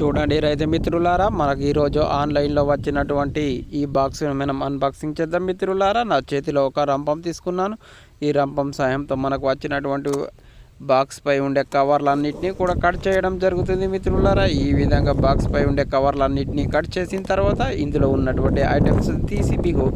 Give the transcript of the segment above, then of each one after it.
చూడండి రైతు మిత్రులారా మనకి ఈరోజు ఆన్లైన్లో వచ్చినటువంటి ఈ బాక్స్ మనం అన్బాక్సింగ్ చేద్దాం మిత్రులారా. నా చేతిలో ఒక రంపం తీసుకున్నాను. ఈ రంపం సాయంతో మనకు వచ్చినటువంటి బాక్స్ పై ఉండే కవర్లన్నింటినీ కూడా కట్ చేయడం జరుగుతుంది మిత్రులారా. ఈ విధంగా బాక్స్ పై ఉండే కవర్లన్నింటినీ కట్ చేసిన తర్వాత ఇందులో ఉన్నటువంటి ఐటమ్స్ తీసి మీకు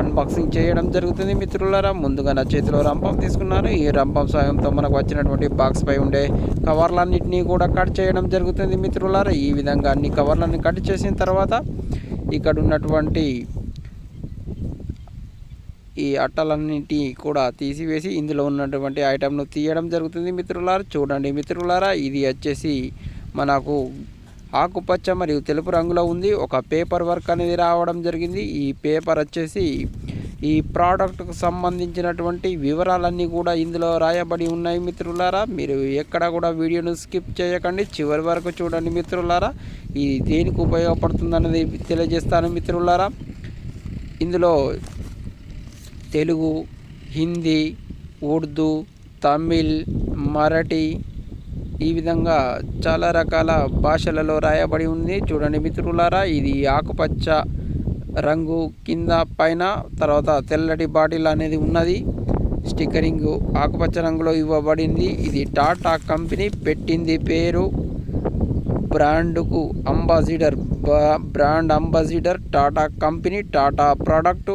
అన్బాక్సింగ్ చేయడం జరుగుతుంది మిత్రులారా. ముందుగా నా చేతిలో రంపం తీసుకున్నాను. ఈ రంపం సాయంతో మనకు వచ్చినటువంటి బాక్స్ పై ఉండే కవర్లన్నింటినీ కూడా కట్ చేయడం జరుగుతుంది మిత్రులారా. ఈ విధంగా అన్ని కవర్లన్నీ కట్ చేసిన తర్వాత ఇక్కడ ఉన్నటువంటి ఈ అట్టలన్నింటి కూడా తీసివేసి ఇందులో ఉన్నటువంటి ఐటమ్ను తీయడం జరుగుతుంది మిత్రులారా. చూడండి మిత్రులారా ఇది వచ్చేసి మనకు ఆకుపచ్చ మరియు తెలుపు రంగులో ఉంది. ఒక పేపర్ వర్క్ అనేది రావడం జరిగింది. ఈ పేపర్ వచ్చేసి ఈ ప్రోడక్ట్కు సంబంధించినటువంటి వివరాలన్నీ కూడా ఇందులో రాయబడి ఉన్నాయి మిత్రులారా. మీరు ఎక్కడ కూడా వీడియోను స్కిప్ చేయకండి. చివరి వరకు చూడండి మిత్రులారా. ఇది దేనికి ఉపయోగపడుతుందన్నది తెలియజేస్తాను మిత్రులారా. ఇందులో తెలుగు హిందీ ఉర్దూ తమిళ్ మరాఠీ ఈ విధంగా చాలా రకాల భాషలలో రాయబడి ఉంది. చూడండి మిత్రులారా ఇది ఆకుపచ్చ రంగు కింద పైన తర్వాత తెల్లటి బాటిల్ అనేది ఉన్నది. స్టిక్కరింగ్ ఆకుపచ్చ రంగులో ఇవ్వబడింది. ఇది టాటా కంపెనీ పెట్టింది పేరు. బ్రాండ్కు ambassador brand ambassador Tata company Tata product.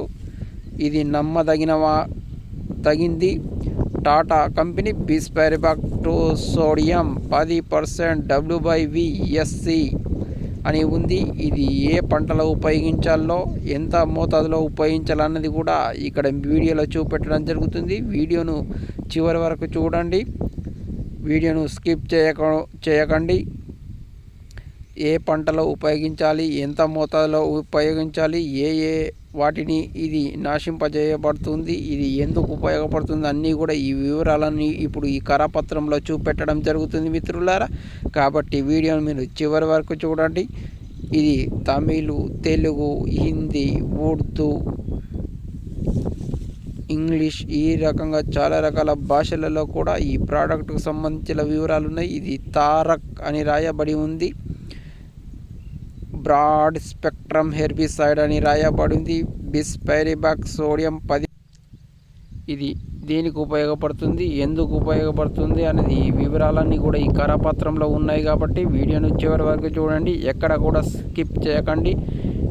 ఇది నమ్మదగినవా తగింది. టాటా కంపెనీ బిస్పెరిబాక్టో సోడియం పది పర్సెంట్ డబ్ల్యూ బై అని ఉంది. ఇది ఏ పంటలో ఉపయోగించాలో ఎంత మోతాదులో ఉపయోగించాలన్నది కూడా ఇక్కడ వీడియోలో చూపెట్టడం జరుగుతుంది. వీడియోను చివరి వరకు చూడండి. వీడియోను స్కిప్ చేయక చేయకండి. ఏ పంటలో ఉపయోగించాలి ఎంత మోతాదులో ఉపయోగించాలి ఏ ఏ వాటిని ఇది నాశింపజేయబడుతుంది ఇది ఎందుకు ఉపయోగపడుతుంది అన్నీ కూడా ఈ వివరాలన్నీ ఇప్పుడు ఈ కరపత్రంలో చూపెట్టడం జరుగుతుంది మిత్రులారా. కాబట్టి వీడియోను మీరు చివరి వరకు చూడండి. ఇది తమిళ్ తెలుగు హిందీ ఉర్దూ ఇంగ్లీష్ ఈ రకంగా చాలా రకాల భాషలలో కూడా ఈ ప్రోడక్ట్కు సంబంధించిన వివరాలు ఉన్నాయి ఇది తారక్ అని రాయబడి ఉంది. బ్రాడ్ స్పెక్ట్రమ్ హెర్బిసైడ్ అని రాయబడింది. బిస్పైరిబాక్ సోడియం పది ఇది దేనికి ఉపయోగపడుతుంది? ఎందుకు ఉపయోగపడుతుంది అనేది ఈ వివరాలన్నీ కూడా ఈ కరపత్రంలో ఉన్నాయి కాబట్టి వీడియోను చివరి వరకు చూడండి. ఎక్కడ కూడా స్కిప్ చేయకండి.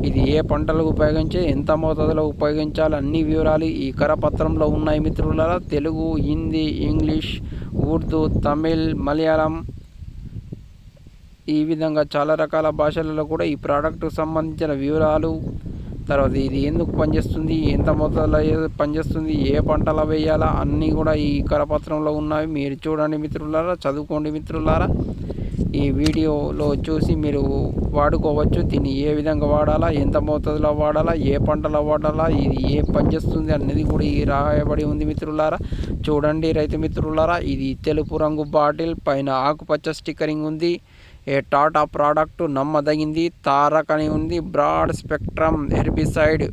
ఇది ఏ పంటలకు ఉపయోగించే ఎంత మోతాదులో ఉపయోగించాలి అన్ని వివరాలు ఈ కరపత్రంలో ఉన్నాయి మిత్రులారా. తెలుగు హిందీ ఇంగ్లీష్ ఉర్దూ తమిళ్ మలయాళం ఈ విధంగా చాలా రకాల భాషలలో కూడా ఈ ప్రోడక్ట్కి సంబంధించిన వివరాలు తర్వాత ఇది ఎందుకు పనిచేస్తుంది ఎంత మొత్తంలో పనిచేస్తుంది ఏ పంటలు వేయాలా అన్నీ కూడా ఈ కరపత్రంలో ఉన్నవి మీరు చూడండి మిత్రులారా చదువుకోండి మిత్రులారా. ఈ వీడియోలో చూసి మీరు వాడుకోవచ్చు. దీన్ని ఏ విధంగా వాడాలా ఎంత మోతాదులో వాడాలా ఏ పంటలో వాడాలా ఇది ఏ పనిచేస్తుంది అనేది కూడా ఈ రాయబడి ఉంది మిత్రులారా. చూడండి రైతు మిత్రులారా ఇది తెలుపు రంగు బాటిల్ పైన ఆకుపచ్చ స్టిక్కరింగ్ ఉంది. ఏ టాటా ప్రోడక్టు నమ్మదగింది. తారక్ అని ఉంది. Broad spectrum herbicide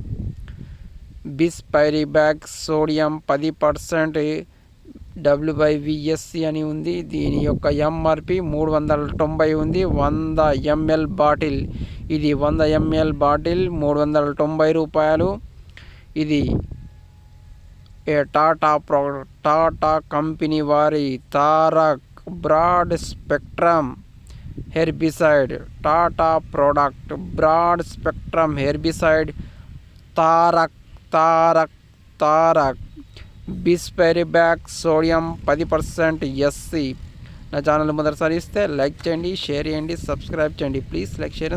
bispyribac sodium పది పర్సెంట్ డబ్ల్యూబైవిఎస్సి అని ఉంది. దీని యొక్క ఎంఆర్పి మూడు వందల తొంభై ఉంది. వంద ఎంఎల్ బాటిల్. ఇది వంద ఎంఎల్ బాటిల్ మూడు వందల తొంభై రూపాయలు. ఇది ఏ టాటా ప్రో టాటా కంపెనీ వారి Taarak broad spectrum herbicide Tata product broad spectrum herbicide Taarak Taarak Taarak bispyribac sodium పది పర్సెంట్ ఎస్సి. నా ఛానల్ మొదటిసారి ఇస్తే లైక్ చేయండి షేర్ చేయండి సబ్స్క్రైబ్ చేయండి. Please like share